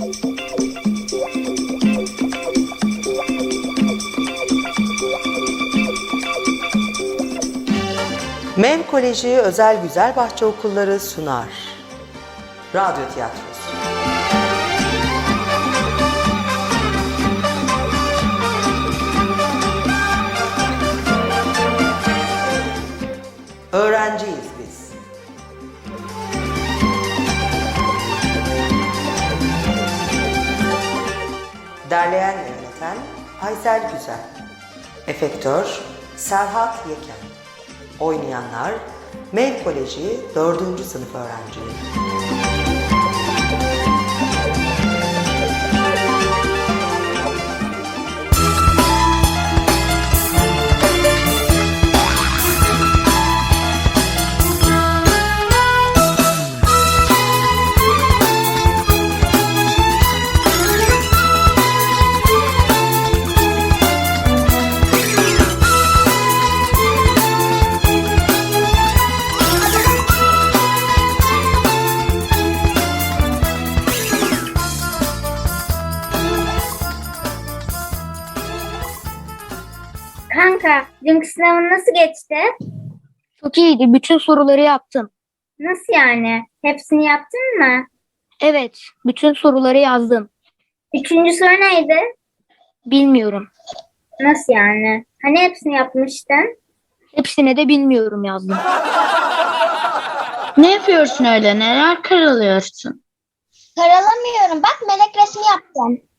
MEM Koleji Özel Güzelbahçe Okulları sunar. Radyo tiyatrosu. Öğrenciyiz Derleyen yöneten Aysel Güzel. Efektör Serhat Yeken. Oynayanlar MEV Koleji 4. sınıf öğrencileri. Dünkü sınavın nasıl geçti? Çok iyiydi. Bütün soruları yaptım. Nasıl yani? Hepsini yaptın mı? Evet, bütün soruları yazdım. Üçüncü soru neydi? Bilmiyorum. Nasıl yani? Hani hepsini yapmıştın? Hepsine de bilmiyorum yazdım. Ne yapıyorsun öyle? Neler karalıyorsun? Karalamıyorum. Bak melek resmi yaptım.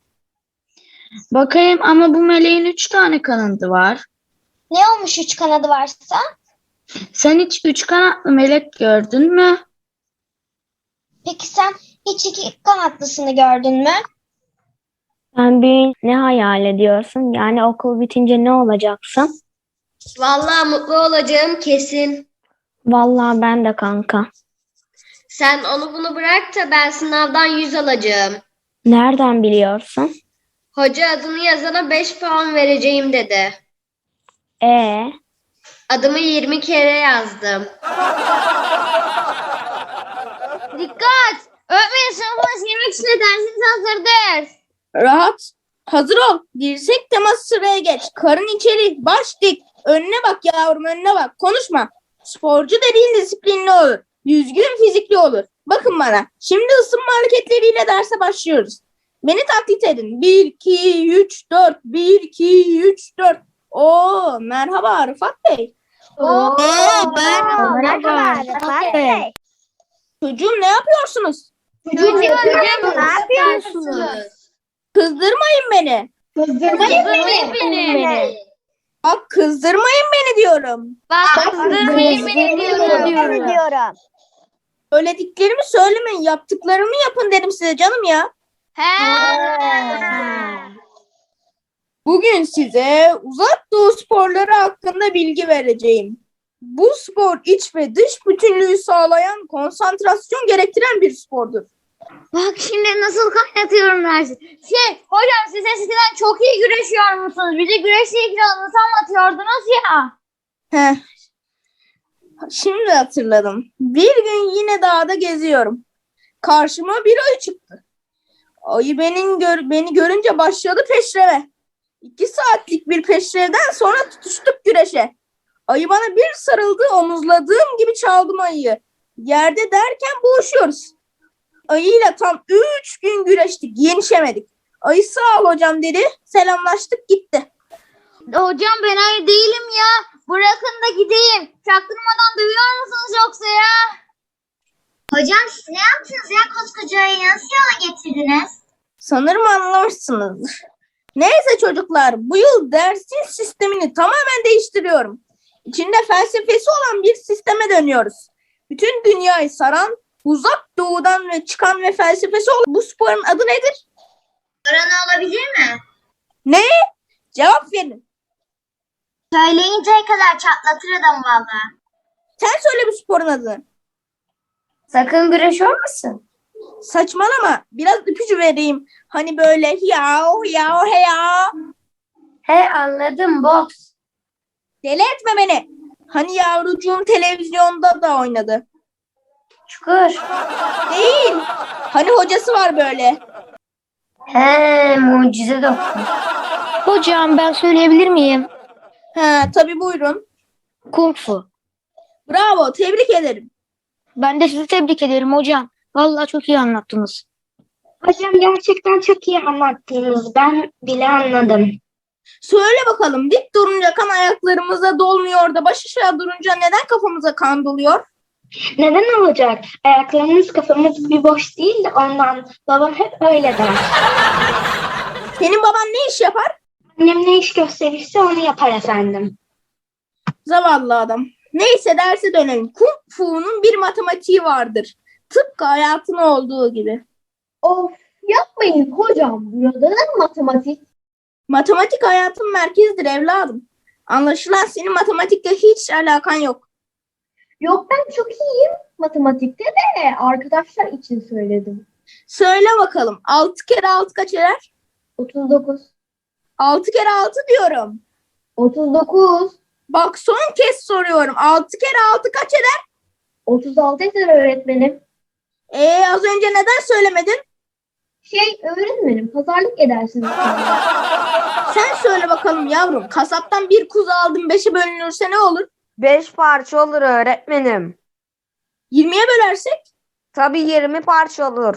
Bakayım ama bu meleğin üç tane kanadı var. Ne olmuş üç kanadı varsa? Sen hiç üç kanatlı melek gördün mü? Peki sen hiç iki kanatlısını gördün mü? Sen bir ne hayal ediyorsun? Yani okul bitince ne olacaksın? Vallahi mutlu olacağım kesin. Vallahi ben de kanka. Sen onu bunu bırak da ben sınavdan 100 alacağım. Nereden biliyorsun? Hoca adını yazana 5 puan vereceğim dedi. E Adımı 20 kere yazdım. Dikkat! Öğretmenin sınıfına girmek için dersiniz hazırdır. Rahat. Hazır ol. Dirsek teması sıraya geç. Karın içeri. Baş dik. Önüne bak yavrum önüne bak. Konuşma. Sporcu dediğin disiplinli olur. Düzgün fizikli olur. Bakın bana. Şimdi ısınma hareketleriyle derse başlıyoruz. Beni taklit edin. 1, 2, 3, 4. 1, 2, 3, 4. Oo merhaba Rıfat Bey. Oo, merhaba, Rıfat Bey. Çocuğum ne yapıyorsunuz? Çocuğum, ne yapıyorsunuz? Kızdırmayın beni. Kızdırmayın Kızdırmayın beni. Bak kızdırmayın beni diyorum. Bak kızdırmayın beni diyorum. diyorum. Söylediklerimi söylemeyin. Yaptıklarımı yapın dedim size canım ya. Bugün size uzak doğu sporları hakkında bilgi vereceğim. Bu spor iç ve dış bütünlüğü sağlayan konsantrasyon gerektiren bir spordur. Bak şimdi nasıl kaynatıyorum dersi. Şey hocam siz eskiden çok iyi güreşiyor musunuz? Bize güreşle ilgili nasıl anlatıyordunuz ya. Heh. Şimdi hatırladım. Bir gün yine dağda geziyorum. Karşıma bir ayı çıktı. Ayı benim gör, beni görünce başladı peşreve. İki saatlik bir peşrevden sonra tutuştuk güreşe. Ayı bana bir sarıldı, omuzladığım gibi çaldım ayıyı. Yerde derken boğuşuyoruz. Ayıyla tam üç gün güreştik, yenişemedik. Ayı sağ ol hocam dedi, selamlaştık gitti. Hocam ben hayır değilim ya. Bırakın da gideyim. Çaktırmadan duyuyor musunuz yoksa ya? Hocam siz ne yaptınız ya koskocayı nasıl yola getirdiniz? Sanırım anlamışsınızdır. Neyse çocuklar, bu yıl dersin sistemini tamamen değiştiriyorum. İçinde felsefesi olan bir sisteme dönüyoruz. Bütün dünyayı saran, uzak doğudan ve çıkan ve felsefesi olan bu sporun adı nedir? Korona olabilir mi? Ne? Cevap verin. Söyleyinceye kadar çatlatır adam valla. Sen söyle bu sporun adını. Sakın güreşiyor musun? Saçmalama. Biraz ipucu vereyim. Hani böyle yav yav heya. He anladım boks. Deli etme beni. Hani yavrucuğum televizyonda da oynadı. Çukur. Değil. Hani hocası var böyle. He mucize doktor. Hocam ben söyleyebilir miyim? He, tabii buyurun. Kung fu. Bravo, tebrik ederim. Ben de sizi tebrik ederim hocam. Vallahi çok iyi anlattınız. Hocam gerçekten çok iyi anlattınız. Ben bile anladım. Söyle bakalım dik durunca kan ayaklarımıza dolmuyor da baş aşağı durunca neden kafamıza kan doluyor? Neden olacak? Ayaklarımız kafamız bir boş değil de ondan. Babam hep öyle der. Senin baban ne iş yapar? Annem ne iş gösterirse onu yapar efendim. Zavallı adam. Neyse derse dönelim. Kung Fu'nun bir matematiği vardır. Tıpkı hayatın olduğu gibi. Of yapmayın hocam. Burada da matematik. Matematik hayatın merkezidir evladım. Anlaşılan senin matematikle hiç alakan yok. Yok ben çok iyiyim matematikte de arkadaşlar için söyledim. Söyle bakalım 6 kere 6 kaç eder? 39. 6 kere 6 diyorum. 39. Bak son kez soruyorum. 6 kere 6 kaç eder? 36 eder öğretmenim. Ee az önce neden söylemedin? Şey öğretmenim pazarlık edersiniz. Sen söyle bakalım yavrum. Kasaptan bir kuzu aldım 5'e bölünürse ne olur? Beş parça olur öğretmenim. 20'ye bölersek? Tabii 20 parça olur.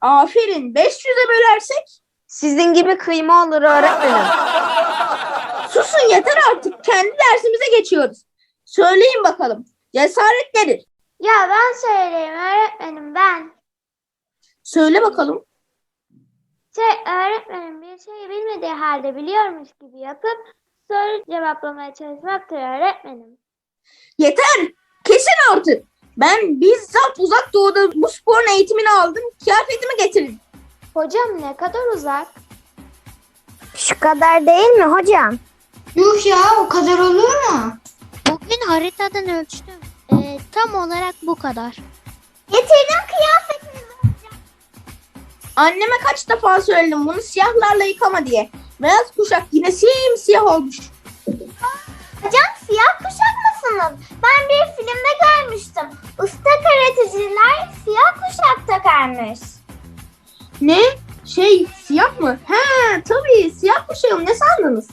Aferin. 500'e bölersek? Sizin gibi kıyma olur öğretmenim. Susun yeter artık. Kendi dersimize geçiyoruz. Söyleyin bakalım. Cesaret nedir? Ya ben söyleyeyim öğretmenim ben. Söyle bakalım. Şey öğretmenim bir şeyi bilmediği halde biliyormuş gibi yapıp soru cevaplamaya çalışmaktır öğretmenim. Yeter. Kesin artık. Ben bizzat uzak doğuda bu sporun eğitimini aldım. Kıyafetimi getirin. Hocam ne kadar uzak. Şu kadar değil mi hocam? Yuh ya o kadar olur mu? Bugün haritadan ölçtüm. Ee, tam olarak bu kadar. Getirdim kıyafetimi. Anneme kaç defa söyledim bunu siyahlarla yıkama diye. Beyaz kuşak yine simsiyah olmuş. Hocam siyah kuşak mısınız? Ben bir filmde görmüştüm. Usta karateciler siyah kuşak takarmış. Ne? Şey siyah mı? He tabii siyah kuşağım ne sandınız?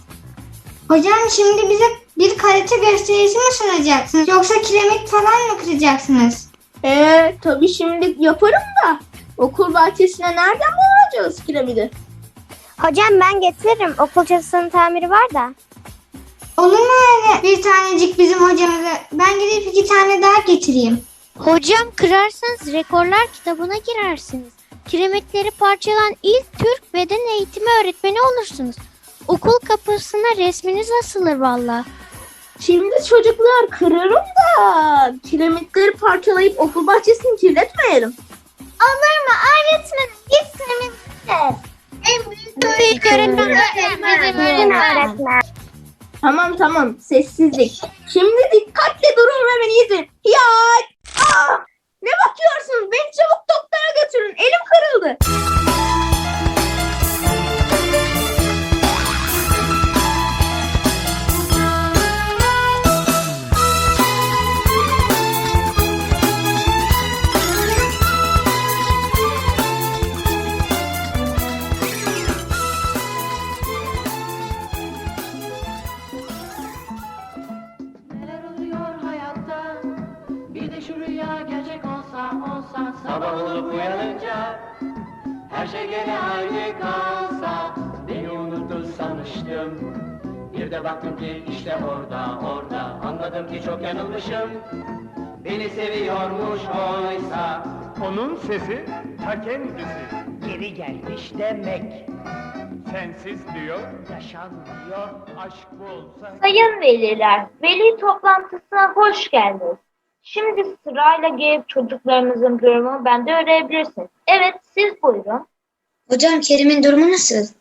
Hocam şimdi bize bir karate gösterisi mi sunacaksınız? Yoksa kiremit falan mı kıracaksınız? Ee tabii şimdi yaparım da okul bahçesine nereden bulacağız kiremidi? Hocam ben getiririm. Okul çatısının tamiri var da. Olur mu öyle bir tanecik bizim hocamıza? Ben gidip iki tane daha getireyim. Hocam kırarsanız rekorlar kitabına girersiniz. Kiremitleri parçalan ilk Türk beden eğitimi öğretmeni olursunuz. Okul kapısına resminiz asılır valla. Şimdi çocuklar kırarım da kiremitleri parçalayıp okul bahçesini kirletmeyelim. Olur mu öğretmenim? Biz temizleriz. En büyük Büyük öğretmen öğretmen. Tamam tamam sessizlik. Şimdi dikkatle durun ve beni izleyin. Ya! Aa! Ne bakıyorsunuz? Beni çabuk doktora götürün. Elim kırıldı. Anladım ki çok yanılmışım Beni seviyormuş oysa Onun sesi ta kendisi. Geri gelmiş demek Sensiz diyor, Yaşanmıyor aşk bu olsa. Sayın veliler, veli toplantısına hoş geldiniz. Şimdi sırayla gelip çocuklarınızın durumunu bende öğrenebilirsiniz. Evet, siz buyurun. Hocam Kerim'in durumu nasıl?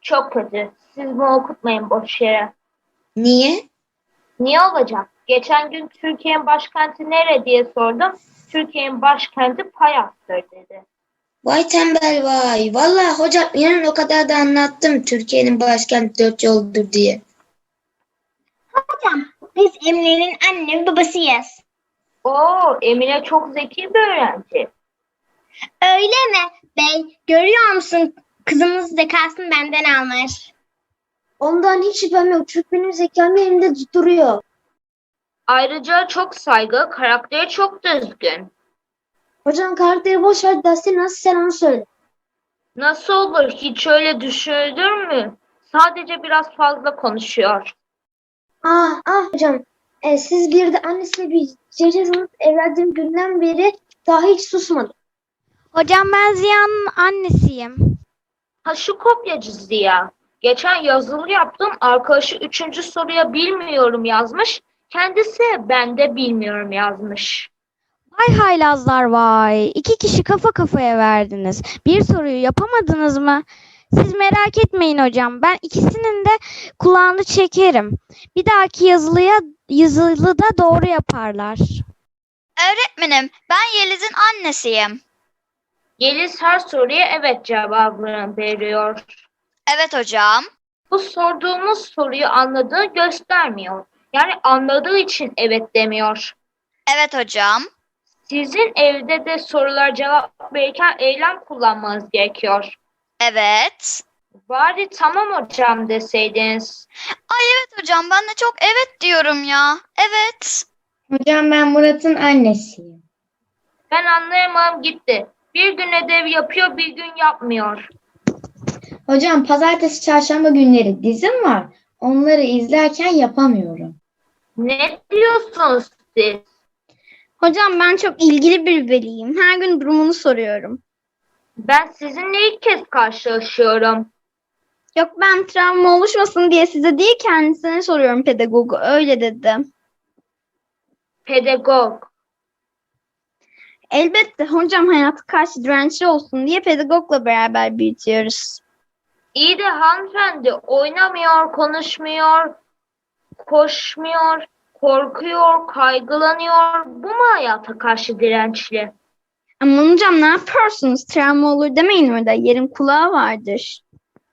Çok kötü. Siz bunu okutmayın boş yere. Niye? Niye olacak? Geçen gün Türkiye'nin başkenti nere diye sordum. Türkiye'nin başkenti Payas'tır dedi. Vay tembel vay. Vallahi hocam inanın o kadar da anlattım Türkiye'nin başkenti dört yoldur diye. Hocam, biz Emine'nin anne babasıyız. Oo, Emine çok zeki bir öğrenci. Öyle mi bey? Görüyor musun? Kızımız zekasını benden almış. Ondan hiç şüphem yok. Çünkü benim zekam yerinde duruyor. Ayrıca çok saygı, karakteri çok düzgün. Hocam karakteri boş ver dersi nasıl sen onu söyle. Nasıl olur? Hiç öyle düşünülür mü? Sadece biraz fazla konuşuyor. Ah ah hocam. E, siz bir de annesine bir cece sanıp evlendiğim günden beri daha hiç susmadı. Hocam ben Ziya'nın annesiyim. Ha şu kopyacı Ziya. Geçen yazılı yaptım. Arkadaşı üçüncü soruya bilmiyorum yazmış. Kendisi ben de bilmiyorum yazmış. Vay haylazlar vay. İki kişi kafa kafaya verdiniz. Bir soruyu yapamadınız mı? Siz merak etmeyin hocam. Ben ikisinin de kulağını çekerim. Bir dahaki yazılıya yazılıda doğru yaparlar. Öğretmenim ben Yeliz'in annesiyim. Yeliz her soruya evet cevabını veriyor. Evet hocam. Bu sorduğumuz soruyu anladığı göstermiyor. Yani anladığı için evet demiyor. Evet hocam. Sizin evde de sorular cevap verirken eylem kullanmanız gerekiyor. Evet. Bari tamam hocam deseydiniz. Ay evet hocam ben de çok evet diyorum ya. Evet. Hocam ben Murat'ın annesiyim. Ben anlayamam gitti. Bir gün ödev yapıyor, bir gün yapmıyor. Hocam pazartesi çarşamba günleri dizim var. Onları izlerken yapamıyorum. Ne diyorsunuz siz? Hocam ben çok ilgili bir veliyim. Her gün durumunu soruyorum. Ben sizinle ilk kez karşılaşıyorum. Yok ben travma oluşmasın diye size değil kendisine soruyorum pedagogu. Öyle dedi. Pedagog. Elbette hocam hayatı karşı dirençli olsun diye pedagogla beraber büyütüyoruz. İyi de hanımefendi oynamıyor, konuşmuyor, koşmuyor, korkuyor, kaygılanıyor. Bu mu hayata karşı dirençli? Ama hocam ne yapıyorsunuz? Travma olur demeyin orada. Yerin kulağı vardır.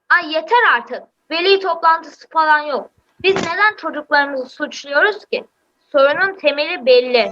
Ay yeter artık. Veli toplantısı falan yok. Biz neden çocuklarımızı suçluyoruz ki? Sorunun temeli belli.